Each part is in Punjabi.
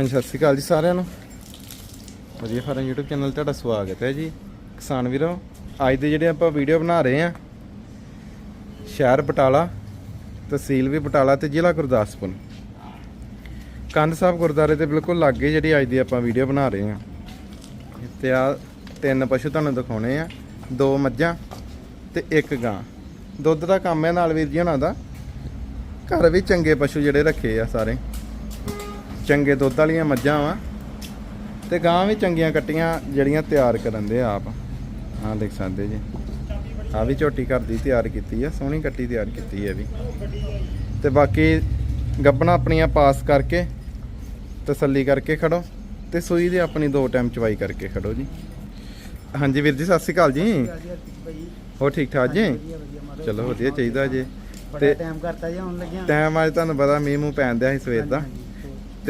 ਹਾਂਜੀ, ਸਤਿ ਸ਼੍ਰੀ ਅਕਾਲ ਜੀ ਸਾਰਿਆਂ ਨੂੰ। ਵਧੀਆ ਫਾਰਮ YouTube ਚੈਨਲ ਤੁਹਾਡਾ ਸਵਾਗਤ ਹੈ ਜੀ। ਕਿਸਾਨ ਵੀਰੋ, ਅੱਜ ਦੇ ਜਿਹੜੇ ਆਪਾਂ ਵੀਡੀਓ ਬਣਾ ਰਹੇ ਆ ਸ਼ਹਿਰ ਬਟਾਲਾ, ਤਹਿਸੀਲ ਵੀ ਬਟਾਲਾ ਤੇ ਜ਼ਿਲ੍ਹਾ ਗੁਰਦਾਸਪੁਰ। ਕੰਧ ਸਾਹਿਬ ਗੁਰਦਾਰੇ ਦੇ ਬਿਲਕੁਲ ਲਾਗੇ ਜਿਹੜੀ ਅੱਜ ਦੀ ਆਪਾਂ ਵੀਡੀਓ ਬਣਾ ਰਹੇ ਆ ਤੇ ਆ ਤਿੰਨ ਪਸ਼ੂ ਤੁਹਾਨੂੰ ਦਿਖਾਉਣੇ ਆ, ਦੋ ਮੱਝਾਂ ਤੇ ਇੱਕ ਗਾਂ। ਦੁੱਧ ਦਾ ਕੰਮ ਹੈ ਨਾਲ ਵੀਰ ਜੀ ਹੁਣਾਂ ਦਾ। ਘਰ ਵੀ ਚੰਗੇ ਪਸ਼ੂ ਜਿਹੜੇ ਰੱਖੇ ਆ ਸਾਰੇ। ਚੰਗੇ ਦੁੱਧ ਵਾਲੀਆਂ ਮੱਝਾਂ ਵਾ ਤੇ ਗਾਂ ਵੀ ਚੰਗੀਆਂ ਕੱਟੀਆਂ ਜਿਹੜੀਆਂ ਤਿਆਰ ਕਰਨ ਦੇ ਆਪ। ਆਹ ਦੇਖ ਸਕਦੇ ਜੀ। ਆ ਵੀ ਝੋਟੀ ਘਰ ਦੀ ਤਿਆਰ ਕੀਤੀ ਆ ਸੋਹਣੀ ਕੱਟੀ ਤਿਆਰ ਕੀਤੀ ਹੈ ਵੀ। ਤੇ ਬਾਕੀ ਗੱਬਣਾ ਆਪਣੀਆਂ ਪਾਸ ਕਰਕੇ ਤਸੱਲੀ ਕਰਕੇ ਖੜੋ ਤੇ ਸੂਈ ਦੀ ਆਪਣੀ ਦੋ ਟਾਈਮ ਚਵਾਈ ਕਰਕੇ ਖੜੋ ਜੀ। ਹਾਂਜੀ ਵੀਰ ਜੀ ਸਤਿ ਸ਼੍ਰੀ ਅਕਾਲ ਜੀ। ਹੋਰ ਠੀਕ ਠਾਕ ਜੀ। ਚਲੋ ਵਧੀਆ ਚਾਹੀਦਾ ਜੀ। ਤੇ ਟਾਈਮ ਕਰਤਾ ਜੀ ਆਉਣ ਲੱਗਿਆ। ਟਾਈਮ ਅੱਜ ਤੁਹਾਨੂੰ ਪਤਾ ਮੀਂਹ ਮੂੰਹ ਪੈਣ ਦਿਆ ਸੀ ਸਵੇਰ ਦਾ।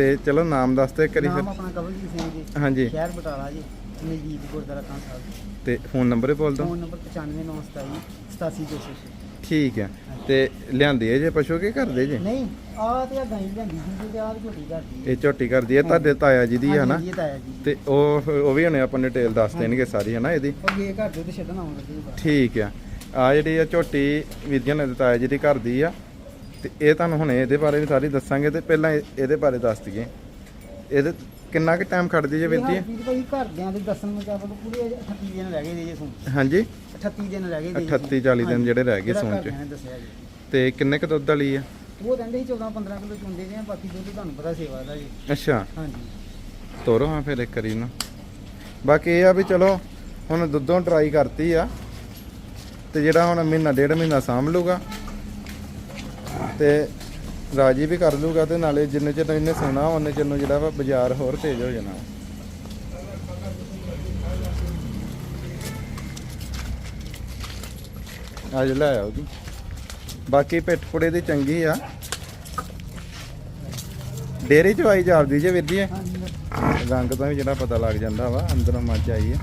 ਤੇ ਚਲੋ ਨਾਮ ਦੱਸ ਤੇ ਕਰੀ ਨਾਮ ਆਪਣਾ ਕਵਲਜੀਤ ਸਿੰਘ ਜੀ। ਹਾਂਜੀ। ਸ਼ਹਿਰ ਬਟਾਲਾ ਜੀ ਨਜੀਬ ਗੁਰਦਾਰਾ ਖਾਨ ਸਾਹਿਬ। ਤੇ ਫੋਨ ਨੰਬਰ ਹੀ ਬੋਲ ਦਿਓ। ਫੋਨ ਨੰਬਰ 95927 87206 ਠੀਕ ਹੈ। ਤੇ ਲਿਆਂਦੀ ਹੈ ਜੇ ਪਸ਼ੂ ਕੇ ਕਰਦੇ ਜੇ? ਨਹੀਂ ਆ ਤੇ ਆ ਗਾਈ ਲੈਂਦੀ ਸੀ ਤੇ ਆ ਝੋਟੀ ਕਰਦੀ ਇਹ ਝੋਟੀ ਕਰਦੀ ਹੈ ਤੁਹਾਡੇ ਤਾਇਆ ਜੀ ਦੀ ਹੈ ਨਾ ਇਹ ਤਾਂ ਉਹ ਉਹ ਵੀ ਹੁਣੇ ਆਪਾਂ ਡਿਟੇਲ ਦੱਸ ਦੇਣਗੇ ਸਾਰੀ ਹੈ ਨਾ ਇਹਦੀ? ਉਹ ਗੇ ਘਰ ਦੇ ਤੇ ਛੱਡਣ ਬਸ। ਠੀਕ ਆ। ਆ ਜਿਹੜੀ ਆ ਝੋਟੀ ਜੀ ਨੇ ਤਾਇਆ ਜੀ ਦੀ ਘਰ ਦੀ ਆ ਤੇ ਇਹ ਤੁਹਾਨੂੰ ਹੁਣੇ ਇਹਦੇ ਬਾਰੇ ਵੀ ਸਾਰੀ ਦੱਸਾਂਗੇ ਤੇ ਪਹਿਲਾਂ ਇਹ- ਇਹਦੇ ਬਾਰੇ ਦੱਸ ਦਈਏ। ਇਹਦੇ ਕਿੰਨਾ ਕੁ ਟਾਈਮ ਖੜਦੀ ਜੇ ਵੀਰ ਜੀ ਹਰਪ੍ਰੀਤ ਭਾਈ ਘਰਦਿਆਂ ਦੇ ਦੱਸਣ ਮੁਤਾਬਕ ਪੂਰੇ 38 ਦਿਨ ਰਹਿ ਗਏ ਜੀ ਸੁਣ ਹਾਂਜੀ। 38 ਦਿਨ ਰਹਿ ਗਏ ਜੀ 38 40 ਦਿਨ ਜਿਹੜੇ ਰਹਿ ਗਏ ਸੌਣ ਚ। ਤੇ ਕਿੰਨੇ ਕ ਦੁੱਧ ਵਾਲੀ ਆ? ਉਹ ਕਹਿੰਦੇ ਸੀ 14 15 ਕਿਲੋ ਚੁੰਦੇ ਨੇ ਬਾਕੀ ਦੁੱਧ ਤੁਹਾਨੂੰ ਪਤਾ ਸੇਵਾ ਦਾ ਜੀ। ਅੱਛਾ। ਹਾਂਜੀ। ਤੋਰੋ ਹਾਂ ਫਿਰ ਇੱਕ ਵਾਰੀ ਨਾ ਬਾਕੀ ਇਹ ਆ ਵੀ ਚਲੋ ਹੁਣ ਦੁੱਧੋਂ ਟਰਾਈ ਕਰਤੀ ਆ। ਤੇ ਜਿਹੜਾ ਹੁਣ ਮਹੀਨਾ ਡੇਢ ਮਹੀਨਾ ਸਾਂਭ ਲੂਗਾ ਤੇ ਰਾਜੀ ਵੀ ਕਰ ਲੂਗਾ ਤੇ ਨਾਲੇ ਜਿੰਨੇ ਚਿਰ ਇਹਨੇ ਸੋਣਾ ਉਹਨੇ ਚਿਰ ਨੂੰ ਜਿਹੜਾ ਵਾ ਬਾਜ਼ਾਰ ਹੋਰ ਤੇਜ਼ ਹੋ ਜਾਣਾ। ਅੱਜ ਲੈ ਆਓ ਜੀ। ਬਾਕੀ ਪਿੱਠ ਪੁੜੇ ਦੀ ਚੰਗੀ ਆ। ਡੇਰੀ ਚ ਆਈ ਜਾਂਦੀ ਜੇ ਵੀਰ ਜੀ। ਰੰਗ ਤੋਂ ਵੀ ਜਿਹੜਾ ਪਤਾ ਲੱਗ ਜਾਂਦਾ ਵਾ, ਅੰਦਰੋਂ ਮੱਝ ਆਈ ਹੈ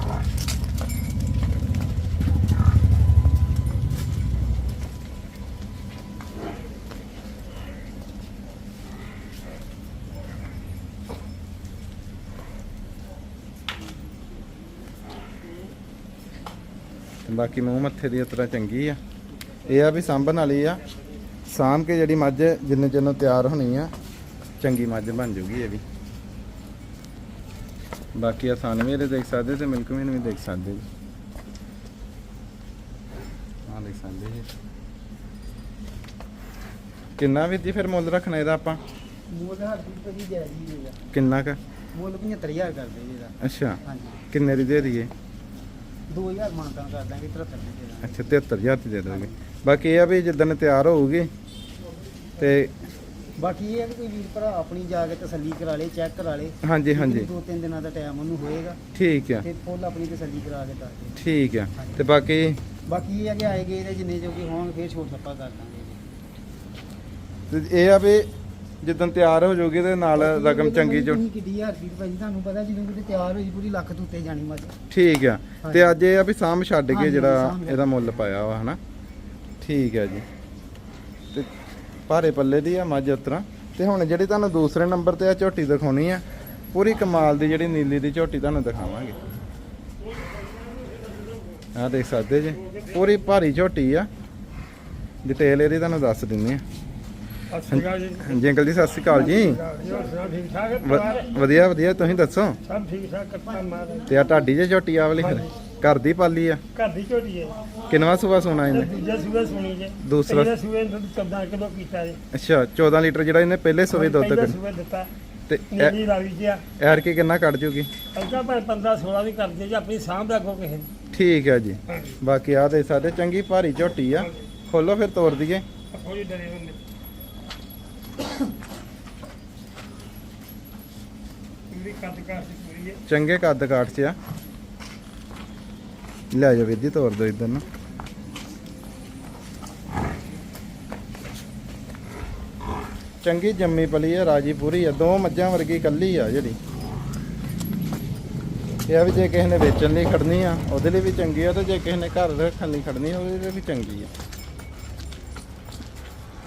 ਤੇ ਬਾਕੀ ਮੂੰਹ ਮੱਥੇ ਦੀ ਉਤਰਾ ਚੰਗੀ ਆ। ਇਹ ਆ ਵੀ ਸਾਂਭਣ ਵਾਲੀ ਆ। ਸਾਂਭ ਕੇ ਜਿਹੜੀ ਮੱਝ ਜਿੰਨੇ ਚਿਰ ਨੂੰ ਤਿਆਰ ਹੋਣੀ ਆ ਚੰਗੀ ਮੱਝ ਬਣ ਜੂਗੀ ਇਹ ਵੀ। ਬਾਕੀ ਆਸਾਨ ਵੀ ਇਹਦੇ ਦੇਖ ਸਕਦੇ ਤੇ ਮਿਲਕ ਵੀ ਵੀ ਦੇਖ ਸਕਦੇ ਜੀ। ਆਹ ਦੇਖ ਸਕਦੇ ਜੀ। ਕਿੰਨਾ ਵੀ ਜੀ ਫਿਰ ਮੁੱਲ ਰੱਖਣਾ ਇਹਦਾ ਆਪਾਂ? ਮੁੱਲ ਹਰਪ੍ਰੀਤ ਭਾਜੀ ਜੈ ਜੀ ਇਹਦਾ। ਕਿੰਨਾ ਕ? ਮੁੱਲ 75000 ਕਰਦੇ ਜੀ ਇਹਦਾ। ਅੱਛਾ। ਹਾਂਜੀ। ਕਿੰਨੇ ਦੀ ਦੇ ਦਈਏ? 2000 ਮਾਨਤਾਂ ਕਰ ਦਾਂਗੇ 73 ਦੇ ਦਾਂਗੇ। ਅੱਛਾ 73000 ਦੀ ਦੇ ਦੋਗੇ। ਬਾਕੀ ਇਹ ਆ ਵੀ ਜਿੱਦਣ ਤਿਆਰ ਹੋਊਗੀ ਤੇ ਬਾਕੀ ਇਹ ਹੈ ਕਿ ਕੋਈ ਵੀਰ ਭਰਾ ਆਪਣੀ ਜਾ ਕੇ ਤਸੱਲੀ ਕਰਾ ਲੇ ਚੈੱਕ ਕਰਾ ਲੇ। ਹਾਂਜੀ ਹਾਂਜੀ। ਦੋ ਤਿੰਨ ਦਿਨਾਂ ਦਾ ਟਾਈਮ ਉਹਨੂੰ ਹੋਏਗਾ। ਠੀਕ ਆ। ਤੇ ਫੁੱਲ ਆਪਣੀ ਤਸੱਲੀ ਕਰਾ ਕੇ ਦੱਸ ਦੇ ਠੀਕ ਆ। ਤੇ ਬਾਕੀ ਬਾਕੀ ਇਹ ਹੈ ਕਿ ਆਏ ਗਏ ਦੇ ਜਿੰਨੇ ਜੋ ਕਿ ਹੋਣ ਫੇਰ ਛੋਟ ਛੱਪਾ ਕਰ ਦਾਂਗੇ। ਤੇ ਇਹ ਆ ਵੀ ਜਿੱਦਣ ਤਿਆਰ ਹੋ ਜਾਊਗੀ ਤੇ ਨਾਲ ਰਕਮ ਚੰਗੀ ਜੋ ਤੁਸੀਂ ਕਿੱਡੀ ਹਜ਼ਾਰ ਰੁਪਏ ਭਾਜੀ ਤੁਹਾਨੂੰ ਪਤਾ ਜਦੋਂ ਕਿਤੇ ਤਿਆਰ ਹੋਈ ਪੂਰੀ ਲੱਖ ਤੋਂ ਉੱਤੇ ਜਾਣੀ ਮੱਝ। ਠੀਕ ਆ। ਤੇ ਅੱਜ ਇਹ ਆ ਵੀ ਸਾਂਭ ਛੱਡ ਕੇ ਜਿਹੜਾ। ਇਹਦਾ ਮੁੱਲ ਪਾਇਆ ਵਾ ਹਨਾ? ਠੀਕ ਹੈ ਜੀ। ਤੇ ਭਾਰੇ ਪੱਲੇ ਦੀ ਆ ਮੱਝ ਉਤਰਾ ਤੇ ਹੁਣ ਜਿਹੜੀ ਤੁਹਾਨੂੰ ਦੂਸਰੇ ਨੰਬਰ ਤੇ ਆ ਝੋਟੀ ਦਿਖਾਉਣੀ ਆ ਪੂਰੀ ਕਮਾਲ ਦੀ ਜਿਹੜੀ ਨੀਲੀ ਦੀ ਝੋਟੀ ਤੁਹਾਨੂੰ ਦਿਖਾਵਾਂਗੇ। ਆ ਦੇਖ ਸਕਦੇ ਜੀ? ਪੂਰੀ ਭਾਰੀ ਝੋਟੀ ਆ। ਡਿਟੇਲ ਇਹਦੀ ਤੁਹਾਨੂੰ ਦੱਸ ਦਿੰਦੇ ਆ। ਸਤਿ ਸ਼੍ਰੀ ਅਕਾਲ ਜੀ। ਹਾਂਜੀ ਅੰਕਲ ਜੀ ਸਤਿ ਸ਼੍ਰੀ ਅਕਾਲ ਜੀ। ਹੋਰ ਸੁਣਾਓ ਠੀਕ ਠਾਕ ਹੈ ਵ- ਪਰਿਵਾਰ? ਵਧੀਆ ਵਧੀਆ ਤੁਸੀਂ ਦੱਸੋ? ਸਭ ਠੀਕ ਠਾਕ ਕਿਰਪਾ ਮਾਰ ਤੇ ਆ ਢਾਡੀ ਜੇ ਝੋਟੀ ਆ ਵਾਲੀ ਫਿਰ? ਘਰ ਦੀ ਪਾਲੀ ਆ? ਘਰ ਦੀ ਝੋਟੀ ਹੈ। ਕਿੰਨਵਾ ਸੁਬਾ ਸੋਣਾ ਤੇ ਇਹਨੇ ਦੂਜੇ ਸੂਏ ਸੁਣੀ ਜੇ। ਦੂਸਰਾ- ਪਹਿਲੇ ਸੂਏ ਨੂੰ ਦੁੱਧ 14 ਕਿਲੋ ਪੀਤਾ ਜੇ। ਅੱਛਾ 14 ਲੀਟਰ ਜਿਹੜਾ ਇਹਨੇ ਪਹਿਲੇ ਸਵੇ ਦੁੱਧ ਪਹਿਲੇ ਕੱਢ ਸੂਏ ਦਿੱਤਾ। ਤੇ ਨੀਲੀ ਰਾਵੀ ਜਿਆ ਐਰ ਕੇ ਕਿੰਨਾ ਕੱਢ ਜੂਗੀ? ਅੱਗਾ ਭਾਵੇਂ 15 16 ਵੀ ਕਰਦੇ ਜੇ ਆਪਣੀ ਸਾਂਭ ਰੱਖੋ ਕਿਸੇ ਦੀ। ਠੀਕ ਹੈ ਜੀ। ਬਾਕੀ ਆ ਦੇ ਸਾਡੇ ਚੰਗੀ ਭਾਰੀ ਝੋਟੀ ਆ। ਖੋਲੋ ਫਿਰ ਤੋੜ ਦਈਏ। ਕੋਈ ਡਰੇ ਹੁੰਦੇ ਪੂਰੀ ਕੱਟ ਕੱਟ ਪੂਰੀ ਹੈ। ਚੰਗੇ ਕੱਦ ਕਾਠ 'ਚ ਆ। ਲੈ ਜਾ ਵੀਰ ਜੀ ਤੋੜ ਦੋ ਇਧਰ ਨੂੰ। ਚੰਗੀ ਜੰਮੀ ਪਲੀ ਆ, ਰਾਜੀ ਪੂਰੀ ਆ। ਦੋ ਮੱਝਾਂ ਵਰਗੀ ਕੱਲੀ ਆ ਜਿਹੜੀ। ਇਹ ਵੀ ਜੇ ਕਿਸੇ ਨੇ ਵੇਚਣ ਲਈ ਖੜਨੀ ਆ, ਉਹਦੇ ਲਈ ਵੀ ਚੰਗੀ ਆ, ਤੇ ਜੇ ਕਿਸੇ ਨੇ ਘਰ ਰੱਖਣ ਲਈ ਖੜਨੀ ਆ, ਉਹਦੇ ਲਈ ਵੀ ਚੰਗੀ ਆ।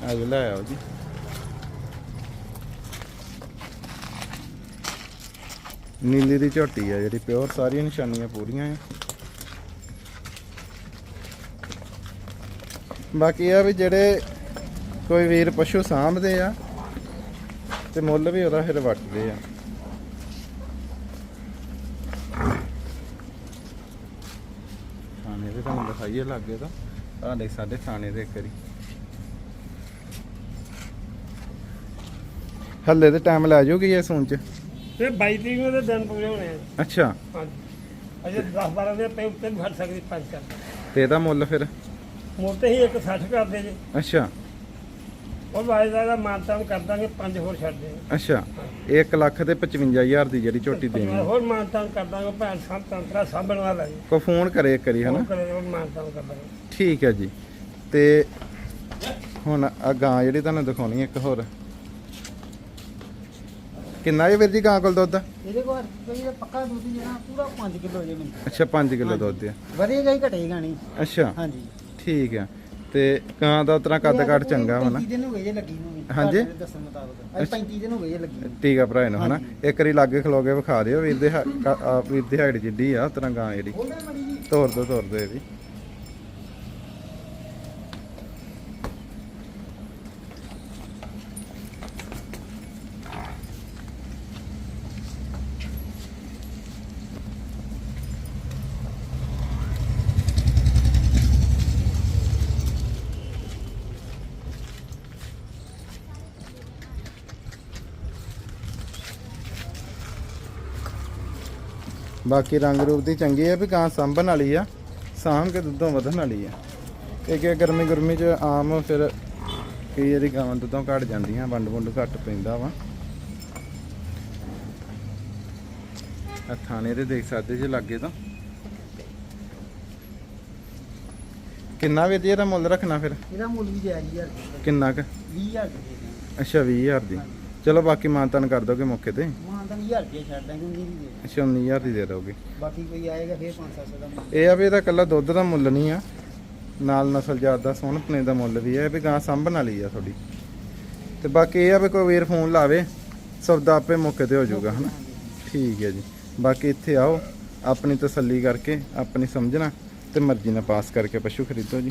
ਆ ਜੀ, ਲੈ ਆਓ ਜੀ। ਨੀਲੀ ਦੀ ਝੋਟੀ ਆ ਜਿਹੜੀ ਪਿਓਰ ਸਾਰੀਆਂ ਨਿਸ਼ਾਨੀਆਂ ਪੂਰੀਆਂ ਆ। ਬਾਕੀ ਇਹ ਆ ਵੀ ਜਿਹੜੇ ਕੋਈ ਵੀਰ ਪਸ਼ੂ ਸਾਂਭਦੇ ਆ ਤੇ ਮੁੱਲ ਵੀ ਉਹਦਾ ਫਿਰ ਵੱਟਦੇ ਆ। ਥਾਣੇ ਦੇ ਤੁਹਾਨੂੰ ਦਿਖਾਈਏ ਲੱਗੇ ਤਾਂ। ਆਹ ਦੇਖ ਸਾਡੇ ਥਾਣੇ ਦੇ ਕਰੀ ਵਾਰੀ। ਹੱਲੇ ਤੇ ਟਾਈਮ ਲੈ ਜਾਊਗੀ ਇਹ ਸੂਣ ਚ। ਤੇ 22 ਤਰੀਕ ਨੂੰ ਦੇ ਦਿਨ ਪੂਰੇ ਹੋਣੇ ਆ। ਅੱਛਾ। ਹਾਂਜੀ। ਅਜੇ 10 12 ਦਿਨ ਪਏ ਉੱਤੇ ਵੀ ਫੜ ਸਕਦੀ ਪੰਜ ਕਰ। ਤੇ ਇਹਦਾ ਮੁੱਲ ਫਿਰ? ਮੋਟੇ ਹੀ ਇੱਕ 60 ਕਰਦੇ ਜੇ। ਅੱਛਾ। ਉਹ ਵਾਇਦਾ ਦਾ ਮਾਨਤਾਨ ਕਰ ਦਾਂਗੇ ਪੰਜ ਹੋਰ ਛੱਡ ਦੇ। ਅੱਛਾ। 1 ਲੱਖ ਤੇ 55000 ਦੀ ਜਿਹੜੀ ਝੋਟੀ ਦੇਣੀ ਆ। ਹੋਰ ਮਾਨਤਾਨ ਕਰ ਦਾਂਗੇ ਭੈਣ ਸਾਹ ਤੰਤਰਾ ਸਾਂਭਣ ਵਾਲਾ ਜੀ। ਕੋ ਫੋਨ ਕਰੇ ਇੱਕ ਵਾਰੀ ਹਨਾ? ਉਹ ਕਰੇ ਉਹ ਮਾਨਤਾਨ ਕਰ ਦਾਂਗੇ। ਠੀਕ ਹੈ ਜੀ। ਤੇ ਹੁਣ ਆ ਗਾਂ ਜਿਹੜੀ ਤੁਹਾਨੂੰ ਦਿਖਾਉਣੀ ਹੈ ਇੱਕ ਹੋਰ। ਕਿੰਨਾ ਇਹ ਵੀਰ ਜੀ ਗਾਂ ਕੋਲ ਦੁੱਧ? ਇਹਦੇ ਕੋਲ ਕੋਈ ਇਹਦਾ ਪੱਕਾ ਦੁੱਧ ਜਿਹੜਾ ਪੂਰਾ 5 ਕਿਲੋ ਜੇ ਮੈਨੂੰ ਅੱਛਾ 5 ਕਿਲੋ ਦੁੱਧ ਆ। ਵਧੇਗਾ ਹੀ ਘਟੇਗਾ ਨਹੀਂ ਅੱਛਾ। ਹਾਂਜੀ। ਠੀਕ ਆ। ਤੇ ਗਾਂ ਦਾ ਉਤਰਾ ਕੱਦ ਕਾਠ ਚੰਗਾ ਵਾ ਨਾ 35 ਦਿਨ ਹੋ ਗਏ ਜੇ ਲੱਗੀ ਨੂੰ ਹਾਂਜੀ? ਦੇ ਦੱਸਣ ਮੁਤਾਬਕ। ਅੱਜ 35 ਦਿਨ ਹੋ ਗਏ ਜੇ ਲੱਗੀ ਨੂੰ। ਠੀਕ ਆ ਭਰਾ ਨੂੰ ਹਨਾ। ਇੱਕ ਵਾਰੀ ਲਾਗੇ ਖਲੋ ਕੇ ਵਿਖਾ ਦਿਓ ਵੀਰ ਦੇ ਹਾ- ਵੀਰ ਦੀ ਹਾਈਟ ਜਿੱਡੀ ਆ ਉਤਰਾ ਗਾਂ ਜਿਹੜੀ। ਤੋਰ ਦੋ ਤੋਰ ਦੋ ਇਹ ਵੀ। ਬਾਕੀ ਰੰਗ ਰੂਪ ਦੀ ਚੰਗੀ ਆ ਵੀ ਗਾਂ ਸਾਂਭਣ ਵਾਲੀ ਆ ਸਾਂਭ ਕੇ ਦੁੱਧੋਂ ਵਧਣ ਵਾਲੀ ਆ। ਇਹ ਕਿ ਗਰਮੀ ਗਰਮੀ ਚ ਆਮ ਫਿਰ ਕਈ ਵਾਰੀ ਗਾਵਾਂ ਦੁੱਧੋਂ ਘਟ ਜਾਂਦੀਆਂ ਵੰਡ ਵੰਡ ਘੱਟ ਪੈਂਦਾ ਵਾ। ਆ ਥਾਣੇ ਦੇ ਦੇਖ ਸਕਦੇ ਜੇ ਲੱਗੇ ਤਾਂ। ਕਿੰਨਾ ਵੀ ਇਹਦਾ ਮੁੱਲ ਰੱਖਣਾ ਫਿਰ? ਇਹਦਾ ਮੁੱਲ ਵੀ ਜਾਇਜ਼ ਯਾਰ ਕਿੰਨਾ ਕੁ? 20000 ਰੁਪਏ। ਅੱਛਾ 20000 ਦੀ। ਚਲੋ ਬਾਕੀ ਮਾਨਤਨ ਕਰ ਦੋਗੇ ਮੌਕੇ ਤੇ। ਮਾਂ ਤਾਂ 20000 ਰੁਪਏ ਛੱਡ ਦਾਂਗੇ ਉਹਦੀ ਵੀ ਦੇ ਅੱਛਾ 19000 ਦੀ ਦੇ ਦੋਗੇ ਬਾਕੀ ਕੋਈ ਆਏਗਾ ਫੇਰ 500 ਦਾ ਮੁੱਲ। ਇਹ ਆ ਵੀ ਇਹਦਾ ਕੱਲਾ ਦੁੱਧ ਦਾ ਮੁੱਲ ਨਹੀਂ ਆ। ਨਾਲ ਨਸਲ ਜਾਤ ਦਾ ਸੋਹਣ ਪਨੇ ਦਾ ਮੁੱਲ ਵੀ ਹੈ ਵੀ ਗਾਂ ਸਾਂਭਣ ਵਾਲੀ ਆ ਤੁਹਾਡੀ। ਤੇ ਬਾਕੀ ਇਹ ਆ ਵੀ ਕੋਈ ਵੀਰ ਫੋਨ ਲਾਵੇ ਸੌਦਾ ਆਪੇ ਮੌਕੇ ਤੇ ਹੋ ਜਾਊਗਾ ਹਨਾ? ਠੀਕ ਹੈ ਜੀ। ਬਾਕੀ ਇੱਥੇ ਆਓ ਆਪਣੀ ਤਸੱਲੀ ਕਰਕੇ ਆਪਣੀ ਸਮਝਣਾ ਤੇ ਮਰਜ਼ੀ ਨਾਲ ਪਾਸ ਕਰਕੇ ਪਸ਼ੂ ਖਰੀਦੋ ਜੀ।